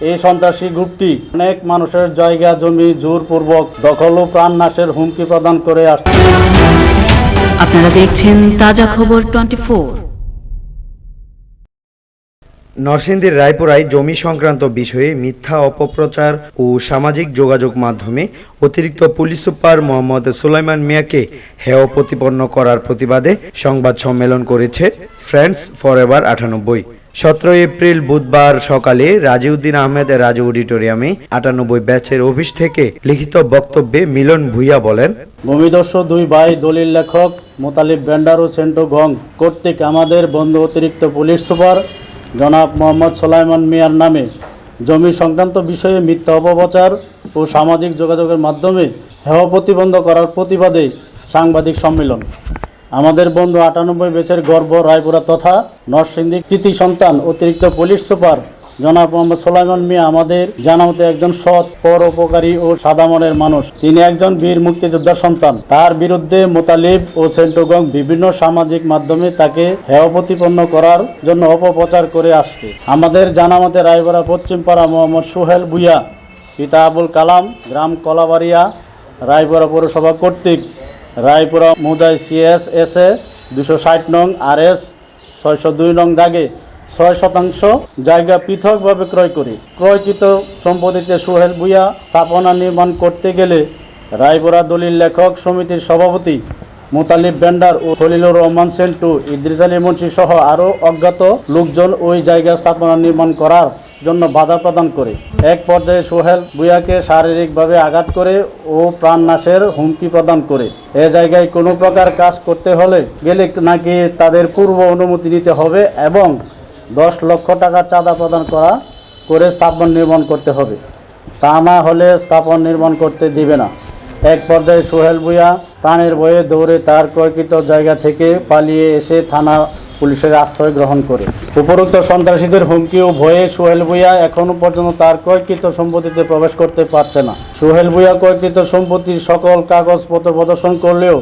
এই সন্ত্রাসী গ্রুপটি অনেক মানুষের জায়গা, জমি জোরপূর্বক দখল ও প্রাণনাশের হুমকি প্রদান করে আসছে। আপনারা দেখছেন তাজা খবর টোয়েন্টি নরসিংদীর রায়পুরায় জমি সংক্রান্ত বিষয়ে মিথ্যা অপপ্রচার ও সামাজিক যোগাযোগ মাধ্যমে অতিরিক্ত পুলিশ সুপার মোহাম্মদ সুলাইমান মিয়াকে হেয় প্রতিপন্ন করার প্রতিবাদে সংবাদ সম্মেলন করেছে ফ্রেন্ডস ফর এভার আটানব্বই। সতেরো এপ্রিল বুধবার সকালে রাজিউদ্দিন আহমেদ রাজু অডিটোরিয়ামে আটানব্বই ব্যাচের অফিস থেকে লিখিত বক্তব্যে মিলন ভুইয়া বলেন ভূমিদস্য দুই ভাই দলিল লেখক মোতালিব ব্যান্ডার ও সেন্টু গং কর্তৃক আমাদের বন্ধু অতিরিক্ত পুলিশ সুপার জনাব মোহাম্মদ সোলাইমান মিয়ার নামে জমি সংক্রান্ত বিষয়ে মিথ্যা অপপ্রচার ও সামাজিক যোগাযোগের মাধ্যমে হেওয়া প্রতিবন্ধ করার প্রতিবাদে সাংবাদিক সম্মেলন। আমাদের বন্ধু আটানব্বই বেচের গর্ব, রায়পুরা তথা নরসিংদী কৃতি সন্তান, অতিরিক্ত পুলিশ সুপার জনাব মোহাম্মদ সোলাইমান মিয়া আমাদের জানামতে একজন সৎ, পরোপকারী ও সাদা মনের মানুষ। তিনি একজন বীর মুক্তিযোদ্ধার সন্তান। তার বিরুদ্ধে মোতালিব ও সেন্টোগং বিভিন্ন সামাজিক মাধ্যমে তাকে হেয় প্রতিপন্ন করার জন্য অপপ্রচার করে আসছে। আমাদের জানামতে রায়পুরা পশ্চিমপাড়া মোহাম্মদ সোহেল ভুইয়া, পিতা আবুল কালাম, গ্রাম কলাবাড়িয়া রায়পুরা পৌরসভা কর্তৃক, Raipura Mudai CS S A দুশো ষাট নং আর এস ছয়শো দুই নং দাগে ছয় শতাংশ জায়গা পৃথকভাবে ক্রয় করি। ক্রয়কৃত সম্পত্তিতে সোহেল ভুইয়া স্থাপনা নির্মাণ করতে গেলে রায়পুরা দলিল লেখক সমিতির সভাপতি মোতালিব ব্যান্ডার ও খলিলুর রহমান সেন্টু, ইদ্রিস আলী মুন্সি সহ আরও অজ্ঞাত লোকজন ওই জায়গা স্থাপনা নির্মাণ করার জন্য বাধা প্রদান করে। এক পর্যায়ে সোহেল বুয়াকে শারীরিকভাবে আঘাত করে ও প্রাণনাশের হুমকি প্রদান করে। এ জায়গায় কোনো প্রকার কাজ করতে হলে গেলে নাকি তাদের পূর্ব অনুমতি নিতে হবে এবং দশ লক্ষ টাকা চাঁদা প্রদান করা, করে স্থাপন নির্মাণ করতে হবে। তা না হলে স্থাপন নির্মাণ করতে দিবে না। এক পর্যায়ে সোহেল ভুইয়া প্রাণের ভয়ে দৌড়ে তার ক্রয়কৃত জায়গা থেকে পালিয়ে এসে থানা পুলিশের আশ্রয় গ্রহণ করে। উপরোক্ত সন্ত্রাসীদের হুমকি ও ভয়ে সোহেল ভুইয়া এখনও পর্যন্ত তার ক্রয়কৃত সম্পত্তিতে প্রবেশ করতে পারছে না। সোহেল ভুইয়া ক্রয়কৃত সম্পত্তির সকল কাগজপত্র প্রদর্শন করলেও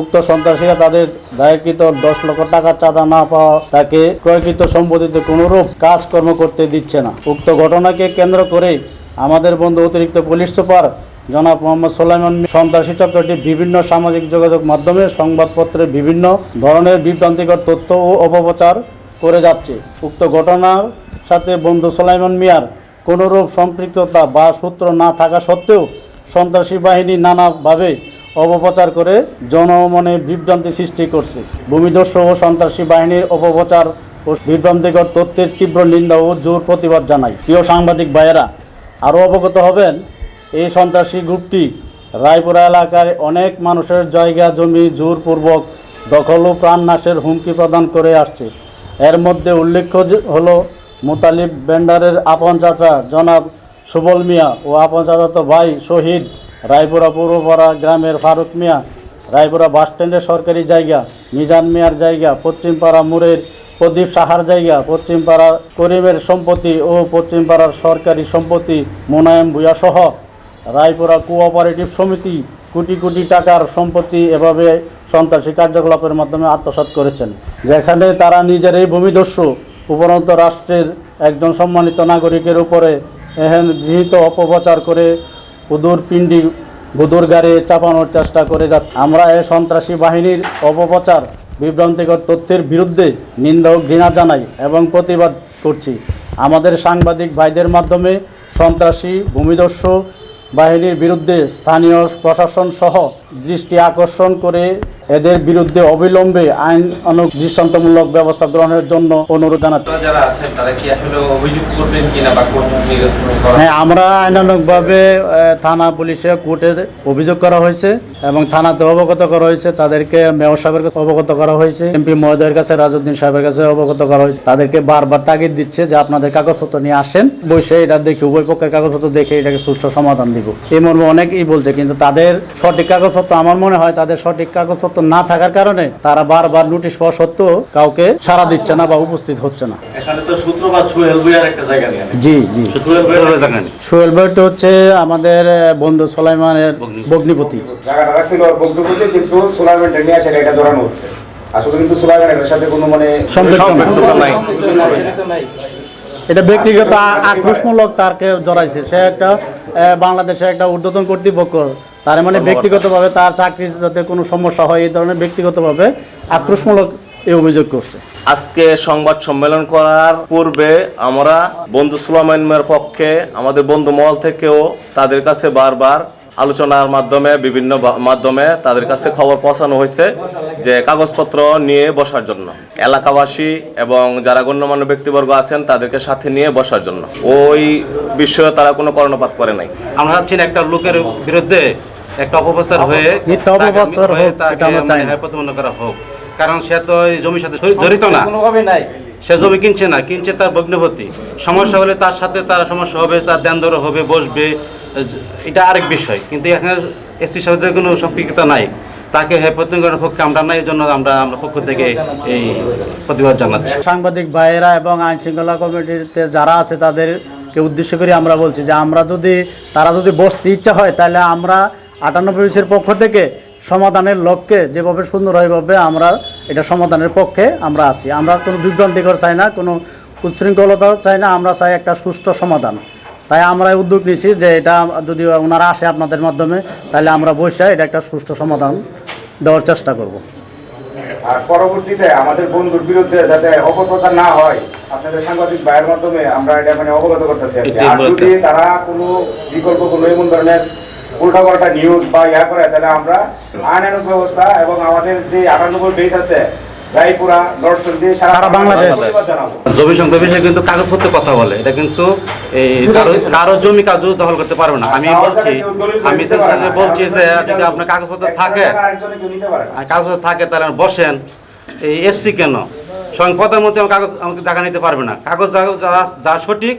উক্ত সন্ত্রাসীরা তাদের দায়েরকৃত দশ লক্ষ টাকা চাঁদা না পাওয়া তাকে ক্রয়কৃত সম্পত্তিতে কোনোরূপ কাজকর্ম করতে দিচ্ছে না। উক্ত ঘটনাকে কেন্দ্র করে আমাদের বন্ধু অতিরিক্ত পুলিশ সুপার জনাব মোহাম্মদ সোলাইমান সন্ত্রাসী চক্রটি বিভিন্ন সামাজিক যোগাযোগ মাধ্যমে, সংবাদপত্রে বিভিন্ন ধরনের বিভ্রান্তিকর তথ্য ও অপপ্রচার করে যাচ্ছে। উক্ত ঘটনার সাথে বন্ধু সোলাইমান মিয়ার কোনোরূপ সম্পৃক্ততা বা সূত্র না থাকা সত্ত্বেও সন্ত্রাসী বাহিনী নানাভাবে অপপ্রচার করে জনমনে বিভ্রান্তি সৃষ্টি করছে। ভূমিদস্যু ও সন্ত্রাসী বাহিনীর অপপ্রচার ও বিভ্রান্তিকর তথ্যের তীব্র নিন্দা ও জোর প্রতিবাদ জানাই প্রিয় সাংবাদিক ভাইয়েরা, আরও অবগত হবেন, এই সন্ত্রাসী গ্রুপটি রায়পুরা এলাকায় অনেক মানুষের জায়গা জমি জোরপূর্বক দখল ও প্রাণনাশের হুমকি প্রদান করে আসছে। এর মধ্যে উল্লেখ্য হলো মোতালিব বেন্ডারের আপন চাচা জনাব সুবল মিয়া ও আপন চাচাতো ভাই শহীদ রায়পুরা পৌরপাড়া গ্রামের ফারুক মিয়া, রায়পুরা বাসস্ট্যান্ডের সরকারি জায়গা, মিজান মিয়ার জায়গা, পশ্চিমপাড়া মোড়ের প্রদীপ সাহার জায়গা, পশ্চিমপাড়া করিমের সম্পত্তি ও পশ্চিমপাড়ার সরকারি সম্পত্তি মোনায়েম ভূয়া সহ রায়পুরা কোঅপারেটিভ সমিতি কোটি কোটি টাকার সম্পত্তি এভাবে সন্ত্রাসী কার্যকলাপের মাধ্যমে আত্মসাৎ করেছেন, যেখানে তারা নিজের এই ভূমিদস্যু উপরন্ত রাষ্ট্রের একজন সম্মানিত নাগরিকের উপরে এহেন গৃহীত অপপ্রচার করে উদুর পিণ্ডি গুদুর গাড়ি চাপানোর চেষ্টা করে যাচ্ছে আমরা এ সন্ত্রাসী বাহিনীর অপপ্রচার, বিভ্রান্তিকর তথ্যের বিরুদ্ধে নিন্দা ও ঘৃণা জানাই এবং প্রতিবাদ করছি। আমাদের সাংবাদিক ভাইদের মাধ্যমে সন্ত্রাসী ভূমিদস্যু বাহিনীর বিরুদ্ধে স্থানীয় প্রশাসন সহ দৃষ্টি আকর্ষণ করে এদের বিরুদ্ধে অবিলম্বে আইন অনুক দৃষ্টান্তমূলক ব্যবস্থা গ্রহণের জন্য অনুরোধ জানাচ্ছি। যারা আছেন তারা কি আসলে অভিযোগ করবেন কিনা বা করছেন হ্যাঁ আমরা আইনানুগভাবে আহ, থানা পুলিশে কোর্টে অভিযোগ করা হয়েছে এবং থানাতে অবগত করা হয়েছে। তাদেরকে মেয়র সাহেবের কাছে অবগত করা হয়েছে। এমপি মহোদয়ের কাছে রাজউদ্দিন সাহেবের কাছে অবগত করা হয়েছে। তাদেরকে বারবার তাগিদ দিচ্ছে যে আপনাদের কাগজপত্র নিয়ে আসেন। বসে এটা দেখি উভয় পক্ষের কাগজপত্র দেখে এটাকে সুষ্ঠু সমাধান দিব। এই মর্মে অনেকেই বলছে কিন্তু তাদের সঠিক কাগজপত্র আমার মনে হয় তাদের সঠিক কাগজপত্র না থাকার কারণে তারা বারবার নোটিশ পাওয়া সত্ত্বেও কাউকে সাড়া দিচ্ছে না বা উপস্থিত হচ্ছে না। এখানে তো সূত্রপাত সোহেল ভুইয়ার একটা জায়গা জি জি। সোহেল ভুইয়ার জায়গা সোহেল ভাইটা হচ্ছে আমাদের বন্ধু সোলাইমানের বগ্নিপতি জায়গাটা রাখছিল ওর কিন্তু সোলারম্যানটা নিয়ে আসে এটা ধরানো হচ্ছে। আসলে কিন্তু সোলারম্যান এটার সাথে কোনো মানে সম্পৃক্ততা নাই। এটা ব্যক্তিগত আক্রোশমূলক তারকে জড়াইছে। সে একটা বাংলাদেশের একটা ঊর্ধ্বতন কর্তৃপক্ষ তার মানে ব্যক্তিগতভাবে তার চাকরির যাতে কোনো সমস্যা হয় এই ধরনের ব্যক্তিগতভাবে আক্রোশমূলক এই অভিযোগ করছে। আজকে সংবাদ সম্মেলন করার পূর্বে আমরা বন্ধু সুলাইমানের পক্ষে আমাদের বন্ধু মহল থেকেও তাদের কাছে বারবার আলোচনার মাধ্যমে বিভিন্ন মাধ্যমে তাদের কাছে খবর পৌঁছানো হয়েছে যে কাগজপত্র নিয়ে বসার জন্য। এলাকাবাসী এবং যারা গণ্যমান্য ব্যক্তিবর্গ আছেন তাদেরকে সাথে নিয়ে বসার জন্য। ওই বিষয়ে তারা কোনো কর্ণপাত করে নাই। আমরা চাচ্ছি না একটা লোকের বিরুদ্ধে একটা অপপ্রচার হয়ে মিথ্যা অপপ্রচার হয়ে তাকে এটা আমরা চাই না। মানে করা হোক। কারণ সে তো এই জমির সাথে জড়িত না। নাই। সে জমি কিনছে না কিনছে তার ভগ্নপতি। সমস্যা হলে তার সাথে তার সমস্যা হবে তার দেন হবে বসবে। এটা আরেক বিষয়। কিন্তু এখানে এসির সাথে কোনো সম্পৃক্ত নাই। তাকে হে প্রতিনিধির পক্ষে আমরা নাই এই জন্য আমরা আমরা পক্ষ থেকে এই প্রতিবাদ জানাচ্ছি। সাংবাদিক ভাইয়েরা এবং আইন শৃঙ্খলা কমিটিতে যারা আছে তাদেরকে উদ্দেশ্য করে আমরা বলছি যে আমরা যদি তারা যদি বসতে ইচ্ছা হয় তাহলে আমরা আটানব্বই বিশের পক্ষ থেকে সমাধানের লক্ষ্যে যেভাবে সুন্দর হয়ভাবে আমরা এটা সমাধানের পক্ষে আমরা আছি। আমরা কোনো বিভ্রান্তিকর চাই না কোনো উচ্ছৃঙ্খলতাও চাই না আমরা চাই একটা সুষ্ঠু সমাধান। তাই আমরা উদ্যোগ নিয়েছি যে এটা যদি ওনারা আসে আপনাদের মাধ্যমে তাহলে আমরা বসে এটা একটা সুষ্ঠু সমাধান দেওয়ার চেষ্টা করব। আর পরবর্তীতে আমাদের বন্ধুর বিরুদ্ধে যাতে অপপ্রচার না হয় আপনাদের সাংবাদিক ভাইয়ের মাধ্যমে আমরা এটা মানে অবগত করতেছি আর। যদি তারা কোনো বিকল্প কোনো এমন ধরনের উল্টাপাল্টা নিউজ বা ইয়া করে তাহলে আমরা আইনানুগ ব্যবস্থা এবং আমাদের যে আটানব্বই বেস আছে রায়পুরা নরসিংদী সারা বাংলাদেশ। জমি সংক্রান্ত বিষয়ে কিন্তু কাগজপত্র কথা বলে এটা কিন্তু এই কারও কারও জমি দখল করতে পারবে না। আমি বলছি আমি বলছি যে যদি আপনার কাগজপত্র থাকে আরেকজনে কেউ নিতে পারে না। আর কাগজ থাকে তাহলে বসেন। এই এফসি কেন? স্বয়ং মধ্যে আমার কাগজ আমাকে দেখা নিতে পারবে না। কাগজ যা- সঠিক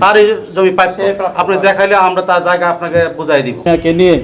তারই জমি পাইপ আপনি দেখাইলে আমরা তার জায়গা আপনাকে বুঝাই দিব। নিয়ে?